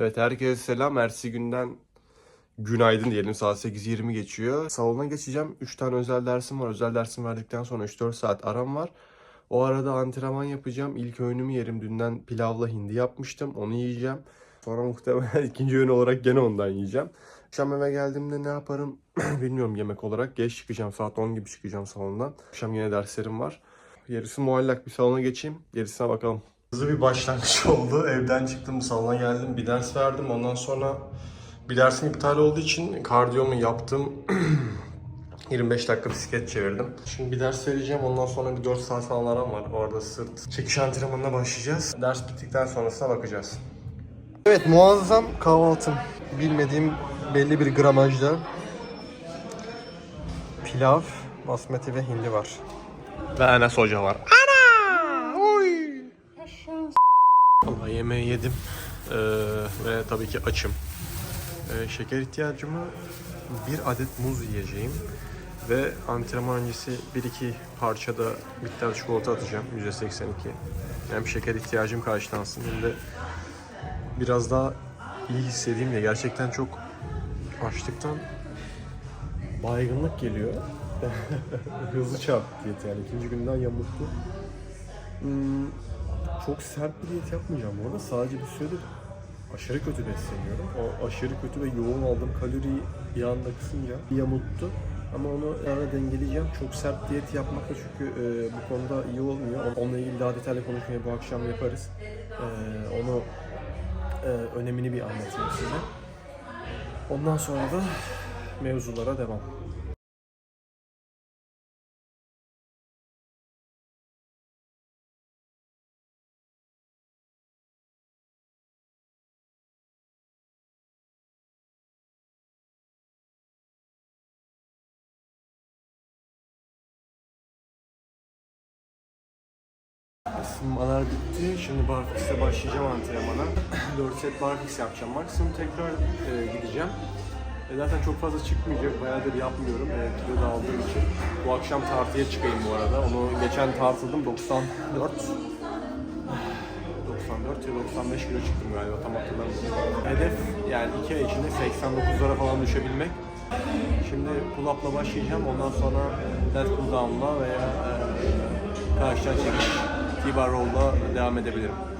Evet herkese selam. Ersi günden günaydın diyelim. Saat 8.20 geçiyor. Salona geçeceğim. 3 tane özel dersim var. Özel dersim verdikten sonra 3-4 saat aram var. O arada antrenman yapacağım. İlk öğünümü yerim. Dünden pilavla hindi yapmıştım. Onu yiyeceğim. Sonra muhtemelen ikinci öğün olarak gene ondan yiyeceğim. Akşam eve geldiğimde ne yaparım bilmiyorum yemek olarak. Geç çıkacağım. Saat 10 gibi çıkacağım salondan. Akşam yine derslerim var. Gerisi muallak. Bir salona geçeyim. Gerisine bakalım. Hızlı bir başlangıç oldu. Evden çıktım, salona geldim, bir ders verdim. Ondan sonra bir dersim iptal olduğu için kardiyomu yaptım. 25 dakika bisiklet çevirdim. Şimdi bir ders vereceğim. Ondan sonra bir 4 saat falan aram var. Orada sırt çekiş antrenmanına başlayacağız. Ders bittikten sonrasına bakacağız. Evet muazzam kahvaltım. Bilmediğim belli bir gramajda. Pilav, basmati ve hindi var. Ve Enes Hoca var. Yedim Ee, ve tabii ki açım. Ee, şeker ihtiyacımı bir adet muz yiyeceğim ve antrenman öncesi 1-2 parçada bitter çikolata atacağım %82. Hem şeker ihtiyacım karşılansın hem de biraz daha iyi hissedeyim diye gerçekten çok açlıktan baygınlık geliyor. Hızlı çarptı yani ikinci günden yamulttu. Hmm, çok sert bir diyet yapmayacağım bu arada. Sadece bir süredir aşırı kötü besleniyorum. O aşırı kötü ve yoğun aldığım kaloriyi bir anda kısınca yamulttu. Ama onu ara dengeleyeceğim. Çok sert diyet yapmak da çünkü e, bu konuda iyi olmuyor. Onunla ilgili daha detaylı konuşmayı bu akşam yaparız. E, onu e, önemini bir anlatayım size. Ondan sonra da mevzulara devam. Isınmalar bitti. Şimdi barfix'e başlayacağım antrenmana. 4 set barfix yapacağım. Maksimum tekrar e, gideceğim. E, zaten çok fazla çıkmayacak. Bayağıdır yapmıyorum. E, kilo da aldığım için. Bu akşam tartıya çıkayım bu arada. Onu geçen tartıldım. 94. 94 ya 95 kilo çıktım galiba. Tam hatırlamıyorum. Hedef yani 2 ay içinde 89'lara falan düşebilmek. Şimdi pull-up'la başlayacağım. Ondan sonra dead pull down'la veya e, karşıdan çekiş T-bar roll'la devam edebilirim.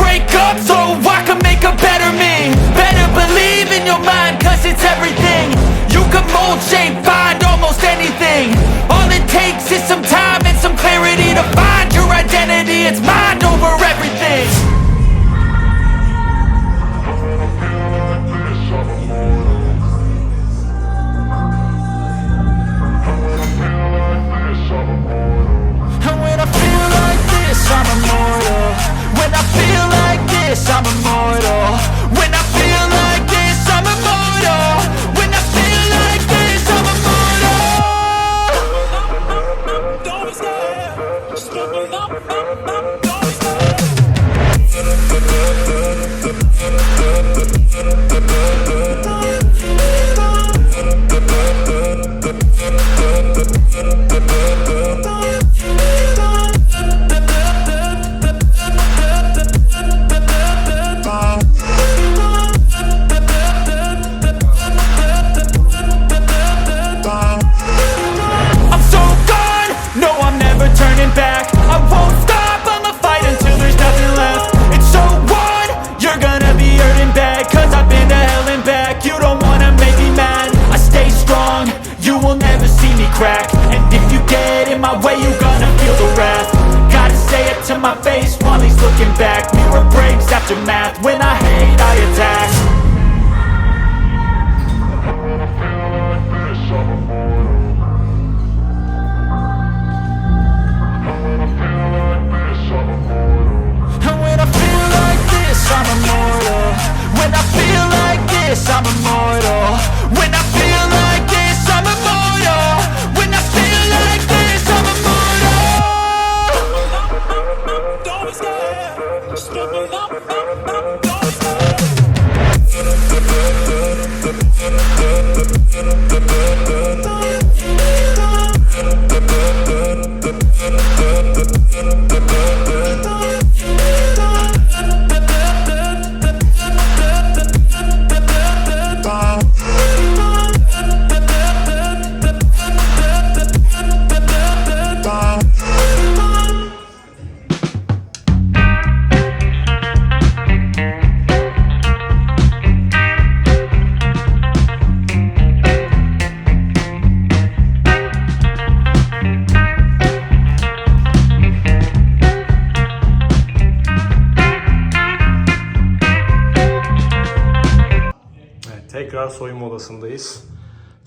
looking back Mirror breaks after math, when I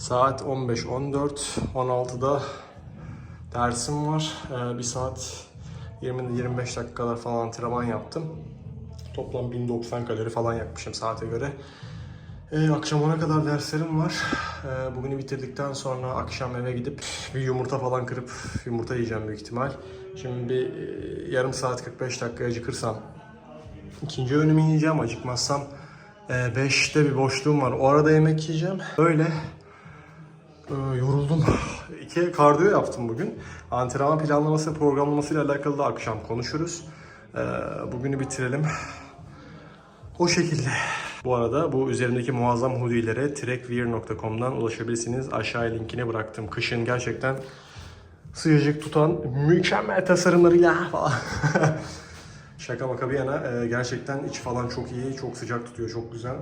Saat 15.14. 16'da dersim var. Ee, bir saat 20-25 dakikalar falan antrenman yaptım. Toplam 1090 kalori falan yakmışım saate göre. Ee, akşam 10'a kadar derslerim var. Ee, bugünü bitirdikten sonra akşam eve gidip bir yumurta falan kırıp yumurta yiyeceğim büyük ihtimal. Şimdi bir e, yarım saat 45 dakika acıkırsam İkinci öğünümü yiyeceğim. Acıkmazsam 5'te bir boşluğum var. O arada yemek yiyeceğim. Öyle e, yoruldum. İki kardiyo yaptım bugün. Antrenman planlaması ve programlaması ile alakalı da akşam konuşuruz. E, bugünü bitirelim. O şekilde. Bu arada bu üzerimdeki muazzam hoodie'lere trekwear.com'dan ulaşabilirsiniz. Aşağıya linkini bıraktım. Kışın gerçekten sıcacık tutan mükemmel tasarımlarıyla falan. Şaka maka bir yana e, gerçekten iç falan çok iyi, çok sıcak tutuyor, çok güzel.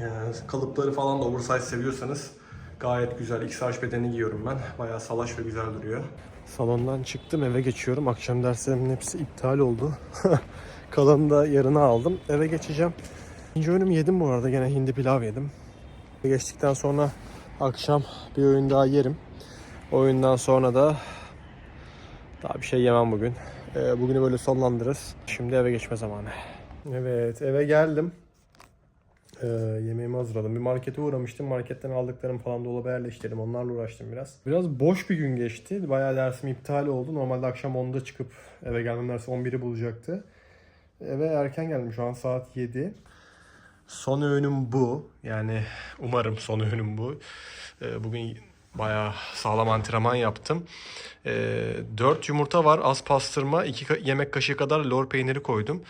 E, kalıpları falan da oversize seviyorsanız gayet güzel. XH bedeni giyiyorum ben. Bayağı salaş ve güzel duruyor. Salondan çıktım eve geçiyorum. Akşam derslerimin hepsi iptal oldu. Kalanını da yarına aldım. Eve geçeceğim. İkinci öğünümü yedim bu arada. Gene hindi pilav yedim. Geçtikten sonra akşam bir öğün daha yerim. O öğünden sonra da daha bir şey yemem bugün. Ee, bugünü böyle sonlandırırız. Şimdi eve geçme zamanı. Evet eve geldim. Ee, yemeğimi hazırladım. Bir markete uğramıştım. Marketten aldıklarım falan dolaba yerleştirdim. Onlarla uğraştım biraz. Biraz boş bir gün geçti. Bayağı dersim iptal oldu. Normalde akşam 10'da çıkıp eve gelmem dersi 11'i bulacaktı. Eve erken geldim. Şu an saat 7. Son öğünüm bu. Yani umarım son öğünüm bu. Ee, bugün Bayağı sağlam antrenman yaptım. E, 4 yumurta var, az pastırma, 2 yemek kaşığı kadar lor peyniri koydum.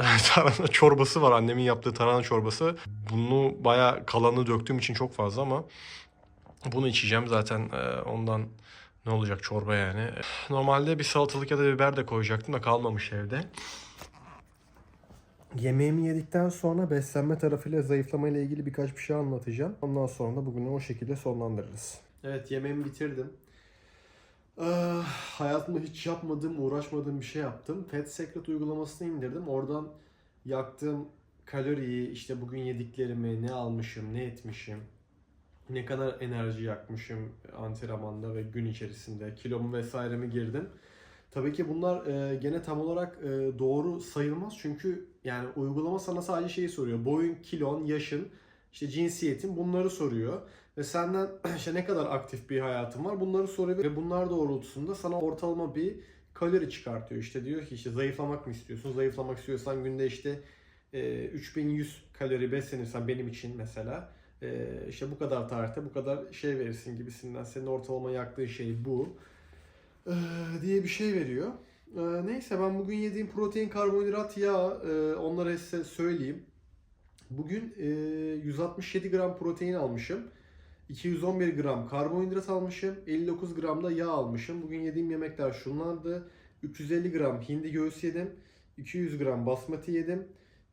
tarhana çorbası var. Annemin yaptığı tarhana çorbası. Bunu bayağı kalanı döktüğüm için çok fazla ama bunu içeceğim zaten e, ondan ne olacak çorba yani. Normalde bir salatalık ya da biber de koyacaktım da kalmamış evde. Yemeğimi yedikten sonra beslenme tarafıyla zayıflama ile ilgili birkaç bir şey anlatacağım. Ondan sonra da bugünü o şekilde sonlandırırız. Evet yemeğimi bitirdim. Ah, hayatımda hiç yapmadığım, uğraşmadığım bir şey yaptım. Fat Secret uygulamasını indirdim. Oradan yaktığım kaloriyi, işte bugün yediklerimi, ne almışım, ne etmişim, ne kadar enerji yakmışım antrenmanda ve gün içerisinde, kilomu vesairemi girdim. Tabii ki bunlar e, gene tam olarak e, doğru sayılmaz çünkü yani uygulama sana sadece şeyi soruyor. Boyun, kilon, yaşın, işte cinsiyetin bunları soruyor. Ve senden işte ne kadar aktif bir hayatın var bunları soruyor ve bunlar doğrultusunda sana ortalama bir kalori çıkartıyor. İşte diyor ki işte zayıflamak mı istiyorsun? Zayıflamak istiyorsan günde işte e, 3100 kalori beslenirsen benim için mesela e, işte bu kadar tarihte bu kadar şey verirsin gibisinden senin ortalama yaktığın şey bu e, diye bir şey veriyor. E, neyse ben bugün yediğim protein, karbonhidrat, yağ e, onları size söyleyeyim. Bugün e, 167 gram protein almışım. 211 gram karbonhidrat almışım. 59 gram da yağ almışım. Bugün yediğim yemekler şunlardı. 350 gram hindi göğsü yedim. 200 gram basmati yedim.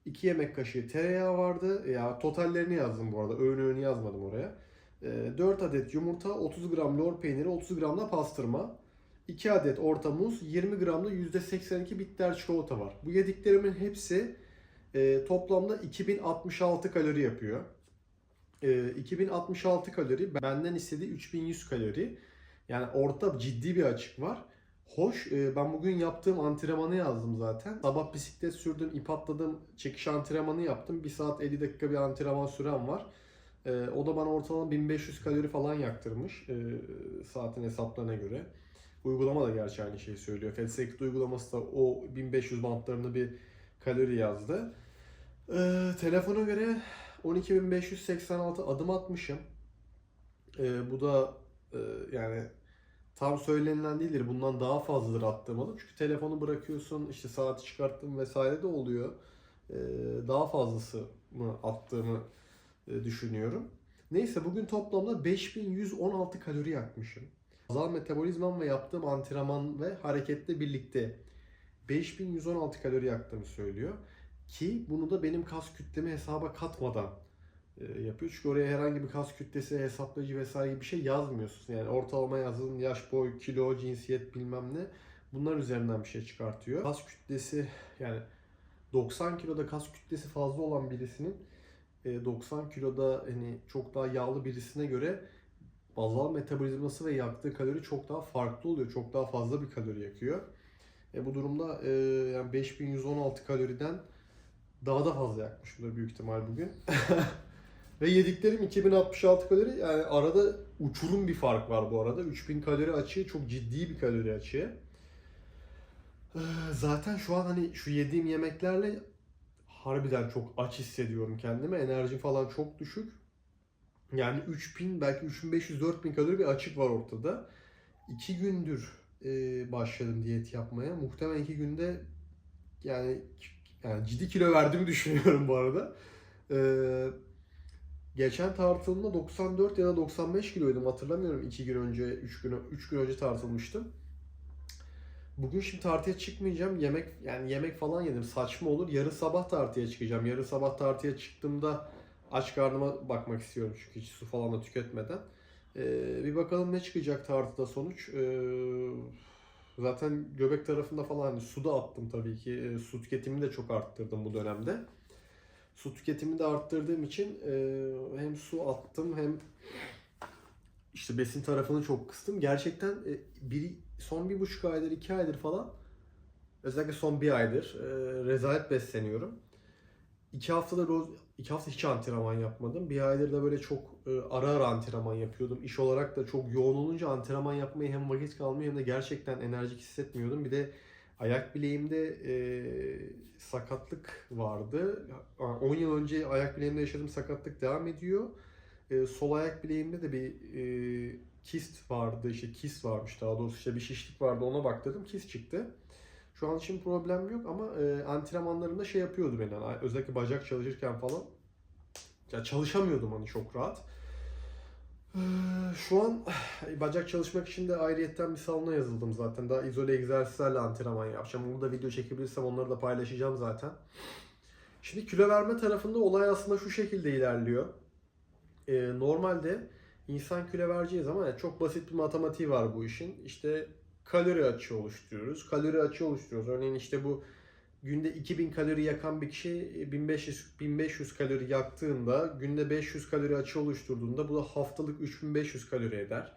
2 yemek kaşığı tereyağı vardı. Ya totallerini yazdım bu arada. Öğün öğünü yazmadım oraya. E, 4 adet yumurta, 30 gram lor peyniri, 30 gram da pastırma. 2 adet orta muz, 20 gram da %82 bitter çikolata var. Bu yediklerimin hepsi e, toplamda 2066 kalori yapıyor. E, 2066 kalori benden istediği 3100 kalori. Yani orta ciddi bir açık var. Hoş e, ben bugün yaptığım antrenmanı yazdım zaten. Sabah bisiklet sürdüm, ip atladım, çekiş antrenmanı yaptım. 1 saat 50 dakika bir antrenman sürem var. E, o da bana ortalama 1500 kalori falan yaktırmış e, saatin hesaplarına göre. Uygulama da gerçi aynı şeyi söylüyor. FedSecret uygulaması da o 1500 bantlarını bir kalori yazdı. Ee, telefona göre 12.586 adım atmışım. Ee, bu da e, yani tam söylenilen değildir. Bundan daha fazladır attığım adım. Çünkü telefonu bırakıyorsun, işte saati çıkarttım vesaire de oluyor. Ee, daha fazlası mı attığımı e, düşünüyorum. Neyse bugün toplamda 5116 kalori yakmışım. Azal metabolizmam ve yaptığım antrenman ve hareketle birlikte 5116 kalori yaktığımı söylüyor. Ki bunu da benim kas kütlemi hesaba katmadan e, yapıyor. Çünkü oraya herhangi bir kas kütlesi, hesaplayıcı vesaire gibi bir şey yazmıyorsun. Yani ortalama yazın yaş, boy, kilo, cinsiyet bilmem ne. Bunlar üzerinden bir şey çıkartıyor. Kas kütlesi yani 90 kiloda kas kütlesi fazla olan birisinin e, 90 kiloda hani çok daha yağlı birisine göre bazal metabolizması ve yaktığı kalori çok daha farklı oluyor. Çok daha fazla bir kalori yakıyor. E bu durumda e, yani 5116 kaloriden daha da fazla yakmışımdır büyük ihtimal bugün. ve yediklerim 2066 kalori. Yani arada uçurum bir fark var bu arada. 3000 kalori açığı çok ciddi bir kalori açığı. Zaten şu an hani şu yediğim yemeklerle harbiden çok aç hissediyorum kendimi. Enerjim falan çok düşük. Yani 3000 belki 3500-4000 kalori bir açık var ortada. 2 gündür başladım diyet yapmaya. Muhtemelen 2 günde yani yani ciddi kilo verdiğimi düşünüyorum bu arada. E, geçen tartılımda 94 ya da 95 kiloydum hatırlamıyorum 2 gün önce 3 gün 3 gün önce tartılmıştım. Bugün şimdi tartıya çıkmayacağım. Yemek yani yemek falan yedim. Saçma olur. Yarın sabah tartıya çıkacağım. Yarın sabah tartıya çıktığımda aç karnıma bakmak istiyorum çünkü hiç su falan da tüketmeden. Ee, bir bakalım ne çıkacak tartıda sonuç. Ee, zaten göbek tarafında falan hani su da attım tabii ki. Ee, su tüketimini de çok arttırdım bu dönemde. Su tüketimini de arttırdığım için e, hem su attım hem işte besin tarafını çok kıstım. Gerçekten e, bir, son bir buçuk aydır, iki aydır falan özellikle son bir aydır e, rezalet besleniyorum. İki haftada roz, iki hafta hiç antrenman yapmadım. Bir aydır da böyle çok e, ara ara antrenman yapıyordum. İş olarak da çok yoğun olunca antrenman yapmaya hem vakit kalmıyor hem de gerçekten enerjik hissetmiyordum. Bir de ayak bileğimde e, sakatlık vardı. 10 yıl önce ayak bileğimde yaşadığım sakatlık devam ediyor. e, sol ayak bileğimde de bir e, kist vardı. işte kist varmış daha doğrusu işte bir şişlik vardı ona baktırdım kist çıktı. Şu an için problem yok ama e, antrenmanlarımda şey yapıyordu beni. hani özellikle bacak çalışırken falan. Ya çalışamıyordum hani çok rahat. Ee, Şu an bacak çalışmak için de ayrıyetten bir salona yazıldım zaten. Daha izole egzersizlerle antrenman yapacağım. Bunu da video çekebilirsem onları da paylaşacağım zaten. Şimdi kilo verme tarafında olay aslında şu şekilde ilerliyor. Ee, normalde insan kilo vereceği zaman yani çok basit bir matematiği var bu işin. İşte kalori açığı oluşturuyoruz. Kalori açığı oluşturuyoruz. Örneğin işte bu günde 2000 kalori yakan bir kişi 1500 1500 kalori yaktığında günde 500 kalori açığı oluşturduğunda bu da haftalık 3500 kalori eder.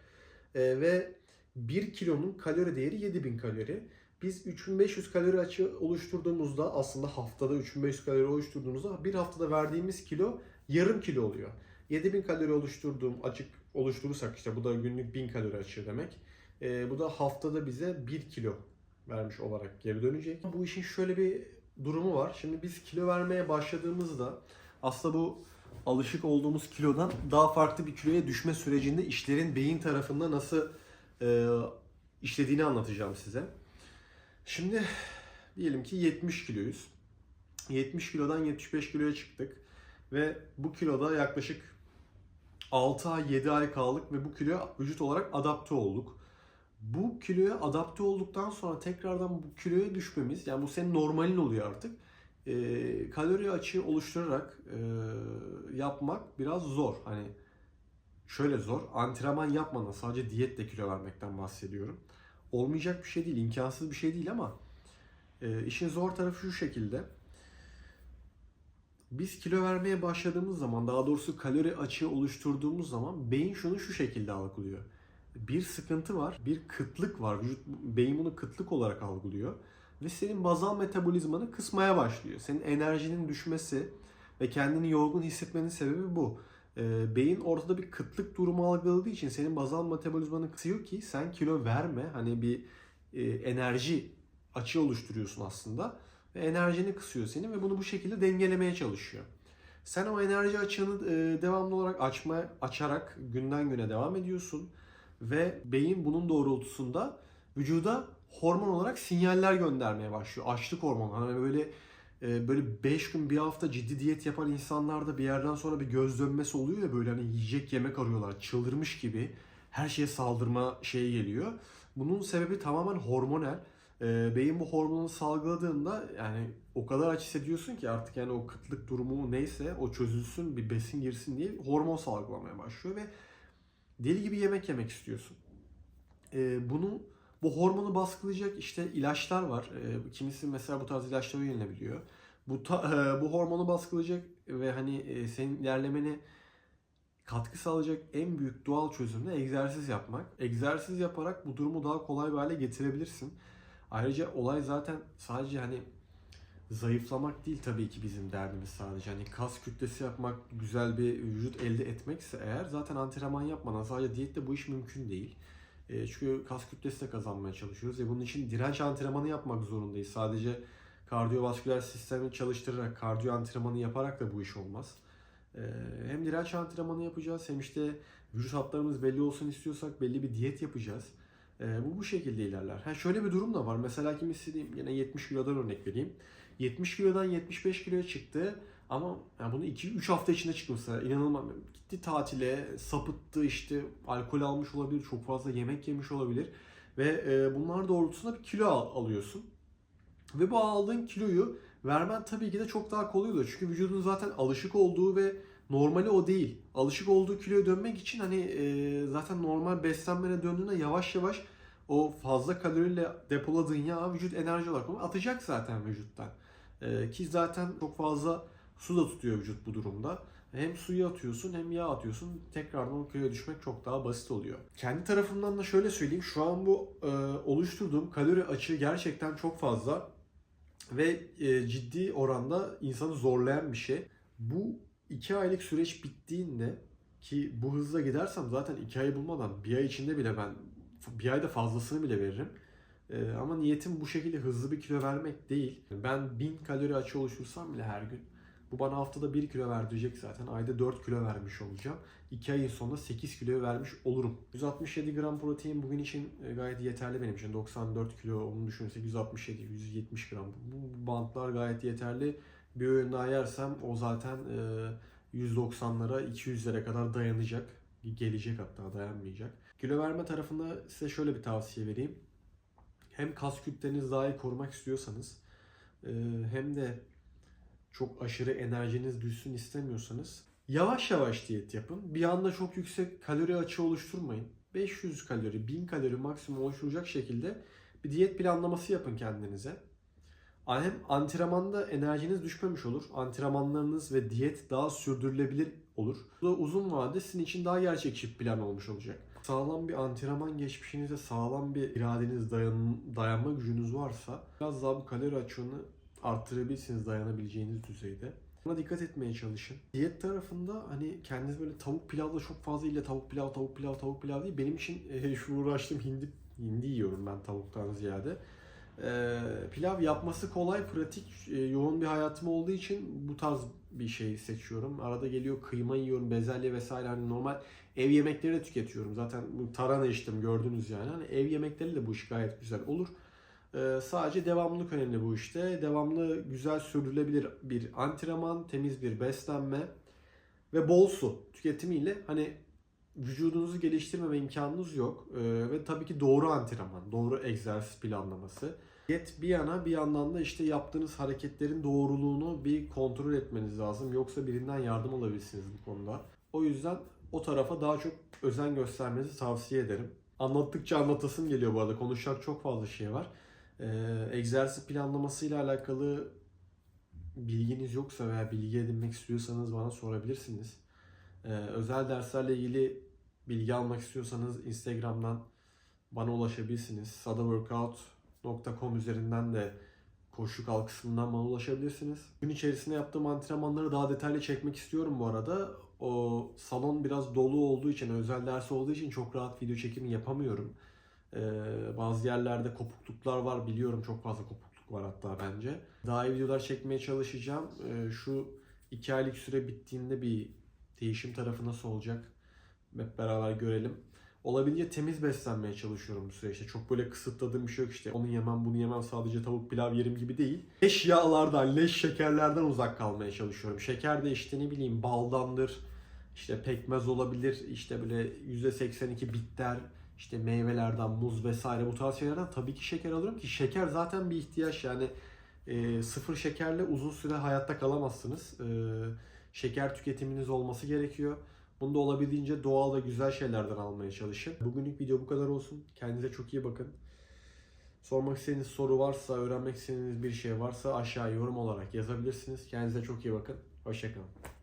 Ee, ve 1 kilonun kalori değeri 7000 kalori. Biz 3500 kalori açığı oluşturduğumuzda aslında haftada 3500 kalori oluşturduğumuzda bir haftada verdiğimiz kilo yarım kilo oluyor. 7000 kalori oluşturduğum açık oluşturursak işte bu da günlük 1000 kalori açığı demek. Ee, bu da haftada bize 1 kilo vermiş olarak geri dönecek. Bu işin şöyle bir durumu var. Şimdi biz kilo vermeye başladığımızda aslında bu alışık olduğumuz kilodan daha farklı bir kiloya düşme sürecinde işlerin beyin tarafında nasıl e, işlediğini anlatacağım size. Şimdi diyelim ki 70 kiloyuz. 70 kilodan 75 kiloya çıktık ve bu kiloda yaklaşık 6 ay 7 ay kaldık ve bu kiloya vücut olarak adapte olduk bu kiloya adapte olduktan sonra tekrardan bu kiloya düşmemiz yani bu senin normalin oluyor artık. Ee, kalori açığı oluşturarak e, yapmak biraz zor. Hani şöyle zor. Antrenman yapmadan sadece diyetle kilo vermekten bahsediyorum. Olmayacak bir şey değil, imkansız bir şey değil ama e, işin zor tarafı şu şekilde. Biz kilo vermeye başladığımız zaman, daha doğrusu kalori açığı oluşturduğumuz zaman beyin şunu şu şekilde algılıyor bir sıkıntı var, bir kıtlık var. Vücut, beyin bunu kıtlık olarak algılıyor. Ve senin bazal metabolizmanı kısmaya başlıyor. Senin enerjinin düşmesi ve kendini yorgun hissetmenin sebebi bu. Ee, beyin ortada bir kıtlık durumu algıladığı için senin bazal metabolizmanı kısıyor ki sen kilo verme. Hani bir e, enerji açığı oluşturuyorsun aslında. Ve enerjini kısıyor seni ve bunu bu şekilde dengelemeye çalışıyor. Sen o enerji açığını e, devamlı olarak açma, açarak günden güne devam ediyorsun ve beyin bunun doğrultusunda vücuda hormon olarak sinyaller göndermeye başlıyor. Açlık hormonu. Hani böyle e, böyle 5 gün bir hafta ciddi diyet yapan insanlarda bir yerden sonra bir göz dönmesi oluyor ya böyle hani yiyecek yemek arıyorlar. Çıldırmış gibi her şeye saldırma şeyi geliyor. Bunun sebebi tamamen hormonal. E, beyin bu hormonu salgıladığında yani o kadar aç hissediyorsun ki artık yani o kıtlık durumu neyse o çözülsün bir besin girsin diye hormon salgılamaya başlıyor ve deli gibi yemek yemek istiyorsun. Ee, bunu bu hormonu baskılayacak işte ilaçlar var. Ee, kimisi mesela bu tarz ilaçlara yönelebiliyor. Bu ta, e, bu hormonu baskılayacak ve hani e, senin ilerlemeni katkı sağlayacak en büyük doğal çözüm de egzersiz yapmak. Egzersiz yaparak bu durumu daha kolay bir hale getirebilirsin. Ayrıca olay zaten sadece hani zayıflamak değil tabii ki bizim derdimiz sadece. Hani kas kütlesi yapmak, güzel bir vücut elde etmekse eğer zaten antrenman yapmadan sadece diyetle bu iş mümkün değil. E, çünkü kas kütlesi de kazanmaya çalışıyoruz ve bunun için direnç antrenmanı yapmak zorundayız. Sadece kardiyovasküler sistemi çalıştırarak, kardiyo antrenmanı yaparak da bu iş olmaz. E, hem direnç antrenmanı yapacağız hem işte vücut hatlarımız belli olsun istiyorsak belli bir diyet yapacağız. E, bu bu şekilde ilerler. Ha şöyle bir durum da var. Mesela kimisi diyeyim yine 70 kilodan örnek vereyim. 70 kilodan 75 kiloya çıktı. Ama yani bunu 2-3 hafta içinde çıktı mesela. İnanılmaz. Gitti tatile, sapıttı işte, alkol almış olabilir, çok fazla yemek yemiş olabilir. Ve e, bunlar doğrultusunda bir kilo al- alıyorsun. Ve bu aldığın kiloyu vermen tabii ki de çok daha kolay oluyor. Çünkü vücudun zaten alışık olduğu ve normali o değil. Alışık olduğu kiloya dönmek için hani e, zaten normal beslenmene döndüğünde yavaş yavaş o fazla kaloriyle depoladığın yağ vücut enerji olarak atacak zaten vücuttan. Ee, ki zaten çok fazla su da tutuyor vücut bu durumda. Hem suyu atıyorsun hem yağ atıyorsun. Tekrardan o kiloya düşmek çok daha basit oluyor. Kendi tarafımdan da şöyle söyleyeyim. Şu an bu e, oluşturduğum kalori açığı gerçekten çok fazla. Ve e, ciddi oranda insanı zorlayan bir şey. Bu iki aylık süreç bittiğinde ki bu hızla gidersem zaten iki ayı bulmadan bir ay içinde bile ben bir ayda fazlasını bile veririm. Ee, ama niyetim bu şekilde hızlı bir kilo vermek değil. Ben 1000 kalori açığı oluştursam bile her gün Bu bana haftada 1 kilo verdirecek zaten. Ayda 4 kilo vermiş olacağım. 2 ayın sonunda 8 kilo vermiş olurum. 167 gram protein bugün için e, gayet yeterli benim için. 94 kilo onu düşünürsek 167, 170 gram. Bu bantlar gayet yeterli. Bir öğün daha yersem o zaten e, 190'lara 200'lere kadar dayanacak. Gelecek hatta dayanmayacak. Kilo verme tarafında size şöyle bir tavsiye vereyim. Hem kas kütlenizi daha iyi korumak istiyorsanız e, hem de çok aşırı enerjiniz düşsün istemiyorsanız yavaş yavaş diyet yapın. Bir anda çok yüksek kalori açığı oluşturmayın. 500 kalori, 1000 kalori maksimum oluşturacak şekilde bir diyet planlaması yapın kendinize. Hem antrenmanda enerjiniz düşmemiş olur. Antrenmanlarınız ve diyet daha sürdürülebilir olur. Bu da uzun vadede sizin için daha gerçekçi bir plan olmuş olacak. Sağlam bir antrenman geçmişinizde sağlam bir iradeniz, dayan, dayanma gücünüz varsa biraz daha bu kalori açığını arttırabilirsiniz dayanabileceğiniz düzeyde. Buna dikkat etmeye çalışın. Diyet tarafında hani kendiniz böyle tavuk pilavla çok fazla ile tavuk pilav, tavuk pilav, tavuk pilav değil. Benim için e, şu uğraştığım hindi, hindi yiyorum ben tavuktan ziyade. E, pilav yapması kolay, pratik, e, yoğun bir hayatım olduğu için bu tarz bir şey seçiyorum. Arada geliyor kıyma yiyorum, bezelye vesaire. Hani normal ev yemekleri de tüketiyorum. Zaten tarhana içtim gördünüz yani. Hani ev yemekleri de bu iş gayet güzel olur. Ee, sadece devamlılık önemli bu işte. Devamlı güzel sürdürülebilir bir antrenman, temiz bir beslenme ve bol su tüketimiyle hani vücudunuzu geliştirmeme imkanınız yok. Ee, ve tabii ki doğru antrenman, doğru egzersiz planlaması. Diyet bir yana bir yandan da işte yaptığınız hareketlerin doğruluğunu bir kontrol etmeniz lazım. Yoksa birinden yardım alabilirsiniz bu konuda. O yüzden o tarafa daha çok özen göstermenizi tavsiye ederim. Anlattıkça anlatasım geliyor bu arada. Konuşacak çok fazla şey var. Ee, egzersiz planlamasıyla alakalı bilginiz yoksa veya bilgi edinmek istiyorsanız bana sorabilirsiniz. Ee, özel derslerle ilgili bilgi almak istiyorsanız Instagram'dan bana ulaşabilirsiniz. sadaworkout.com üzerinden de koşu kalk kısmından bana ulaşabilirsiniz. Gün içerisinde yaptığım antrenmanları daha detaylı çekmek istiyorum bu arada. O salon biraz dolu olduğu için, özel ders olduğu için çok rahat video çekimi yapamıyorum. Ee, bazı yerlerde kopukluklar var biliyorum çok fazla kopukluk var hatta bence. Daha iyi videolar çekmeye çalışacağım. Ee, şu iki aylık süre bittiğinde bir değişim tarafı nasıl olacak hep beraber görelim. Olabildiğince temiz beslenmeye çalışıyorum bu süreçte. Çok böyle kısıtladığım bir şey yok işte. Onu yemem bunu yemem sadece tavuk pilav yerim gibi değil. Leş yağlardan, leş şekerlerden uzak kalmaya çalışıyorum. Şeker de işte ne bileyim baldandır, işte pekmez olabilir, işte böyle %82 bitter, işte meyvelerden, muz vesaire bu tarz şeylerden tabii ki şeker alıyorum ki şeker zaten bir ihtiyaç yani e, sıfır şekerle uzun süre hayatta kalamazsınız. E, şeker tüketiminiz olması gerekiyor. Bunu da olabildiğince doğal ve güzel şeylerden almaya çalışın. Bugünlük video bu kadar olsun. Kendinize çok iyi bakın. Sormak istediğiniz soru varsa, öğrenmek istediğiniz bir şey varsa aşağı yorum olarak yazabilirsiniz. Kendinize çok iyi bakın. Hoşçakalın.